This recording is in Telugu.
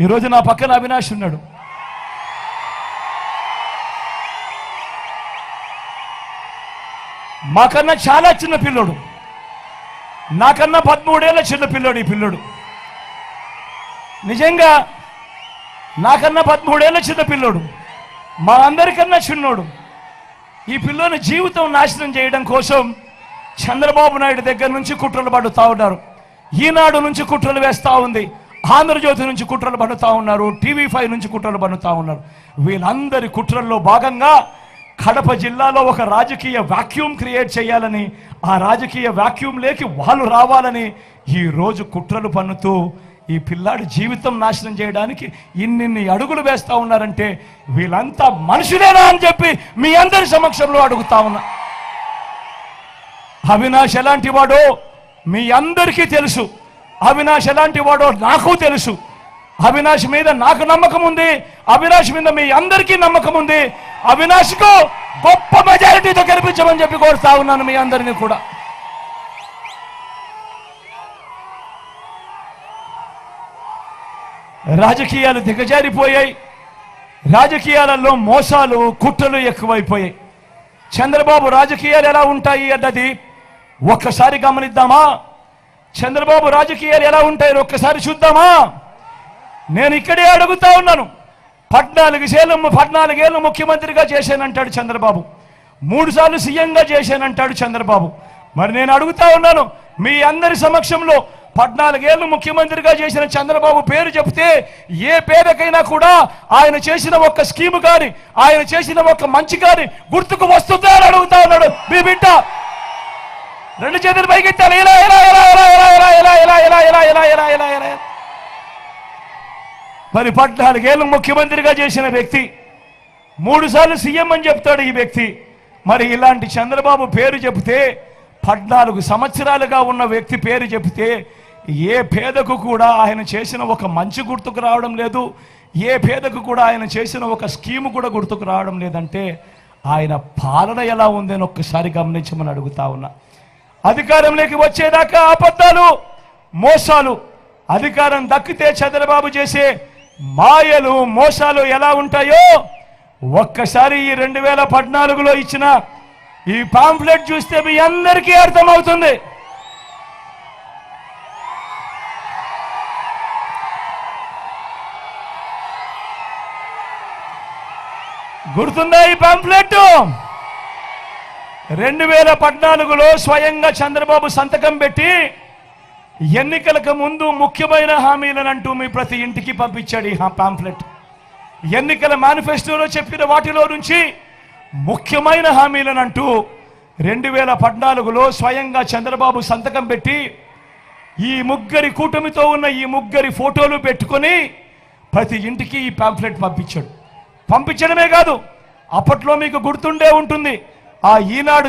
ఈరోజు నా పక్కన అవినాష్ ఉన్నాడు. మాకన్నా చాలా చిన్న పిల్లోడు. నాకన్నా పదమూడేళ్ళ చిన్న పిల్లోడు ఈ పిల్లోడు. నిజంగా నాకన్నా పదమూడేళ్ళ చిన్న పిల్లోడు. మా అందరికన్నా చిన్నోడు. ఈ పిల్లోని జీవితం నాశనం చేయడం కోసం చంద్రబాబు నాయుడు దగ్గర నుంచి కుట్రలు పడుతూ ఉన్నారు. ఈనాడు నుంచి కుట్రలు వేస్తూ ఉంది. ఆంధ్రజ్యోతి నుంచి కుట్రలు పడుతూ ఉన్నారు టీవీ ఫైవ్ నుంచి కుట్రలు పడుతూ ఉన్నారు. వీళ్ళందరి కుట్రల్లో భాగంగా కడప జిల్లాలో ఒక రాజకీయ వాక్యూమ్ క్రియేట్ చేయాలని ఆ రాజకీయ వాక్యూమ్ లేకి వాళ్ళు రావాలని ఈ రోజు కుట్రలు పన్నుతూ ఈ పిల్లాడి జీవితం నాశనం చేయడానికి ఇన్నిన్ని అడుగులు వేస్తూ ఉన్నారంటే వీళ్ళంతా మనుషులేనా అని చెప్పి మీ అందరి సమక్షంలో అడుగుతా ఉన్నా. అవినాష్ ఎలాంటి వాడో మీ అందరికీ తెలుసు. అవినాష్ ఎలాంటి వాడో నాకు తెలుసు. అవినాష్ మీద నాకు నమ్మకం ఉంది. అవినాష్ మీద మీ అందరికీ నమ్మకం ఉంది. అవినాష్కు గొప్ప మెజారిటీతో గెలిపించమని చెప్పి కోరుతా ఉన్నాను మీ అందరినీ కూడా. రాజకీయాలు దిగజారిపోయాయి. రాజకీయాలలో మోసాలు కుట్రలు ఎక్కువైపోయాయి. చంద్రబాబు రాజకీయాలు ఎలా ఉంటాయి అన్నది ఒక్కసారి గమనిద్దామా? చంద్రబాబు రాజకీయాలు ఎలా ఉంటాయని ఒక్కసారి చూద్దామా? నేను ఇక్కడే అడుగుతా ఉన్నాను. పద్నాలుగు సేలు పద్నాలుగేళ్ళు ముఖ్యమంత్రిగా చేశానంటాడు చంద్రబాబు. మూడు సార్లు సీఎంగా చేశానంటాడు చంద్రబాబు. మరి నేను అడుగుతా ఉన్నాను మీ అందరి సమక్షంలో పద్నాలుగేళ్ళు ముఖ్యమంత్రిగా చేసిన చంద్రబాబు పేరు చెప్తే ఏ పేదకైనా కూడా ఆయన చేసిన ఒక స్కీమ్ కానీ ఆయన చేసిన ఒక మంచి కానీ గుర్తుకు వస్తుందా అని అడుగుతా ఉన్నాడు. మీ బిడ్డ రెండు చేతులు పైకెత్తాలి ఇలా ఇలా ఇలా ఇలా ఇలా ఇలా ఇలా ఇలా ఇలా ఇలా ఇలా ఇలా ఇలా మరి పద్నాలుగేళ్ళు ముఖ్యమంత్రిగా చేసిన వ్యక్తి మూడుసార్లు సీఎం అని చెప్తాడు ఈ వ్యక్తి మరి ఇలాంటి చంద్రబాబు పేరు చెబితే పద్నాలుగు సంవత్సరాలుగా ఉన్న వ్యక్తి పేరు చెబితే ఏ పేదకు కూడా ఆయన చేసిన ఒక మంచి గుర్తుకు రావడం లేదు ఏ పేదకు కూడా ఆయన చేసిన ఒక స్కీమ్ కూడా గుర్తుకు రావడం లేదంటే ఆయన పాలన ఎలా ఉందని ఒక్కసారి గమనించమని అడుగుతా ఉన్నా అధికారంలోకి వచ్చేదాకా అబద్ధాలు మోసాలు అధికారం దక్కితే చంద్రబాబు చేసే మాయలు మోసాలు ఎలా ఉంటాయో ఒక్కసారి ఈ రెండు వేల పద్నాలుగులో ఇచ్చిన ఈ పాంప్లెట్ చూస్తే మీ అందరికీ అర్థమవుతుంది. గుర్తుందా ఈ పాంప్లెట్ రెండు వేల పద్నాలుగులో స్వయంగా చంద్రబాబు సంతకం పెట్టి ఎన్నికలకు ముందు ముఖ్యమైన హామీలనంటూ మీ ప్రతి ఇంటికి పంపించాడు ఈ పాంప్లెట్ ఎన్నికల మేనిఫెస్టోలో చెప్పిన వాటిలో నుంచి ముఖ్యమైన హామీలను అంటూ రెండు వేల పద్నాలుగులో స్వయంగా చంద్రబాబు సంతకం పెట్టి ఈ ముగ్గురి కూటమితో ఉన్న ఈ ముగ్గురి ఫోటోలు పెట్టుకొని ప్రతి ఇంటికి ఈ పాంప్లెట్ పంపించాడు. పంపించడమే కాదు అప్పట్లో మీకు గుర్తుండే ఉంటుంది ఆ ఈనాడు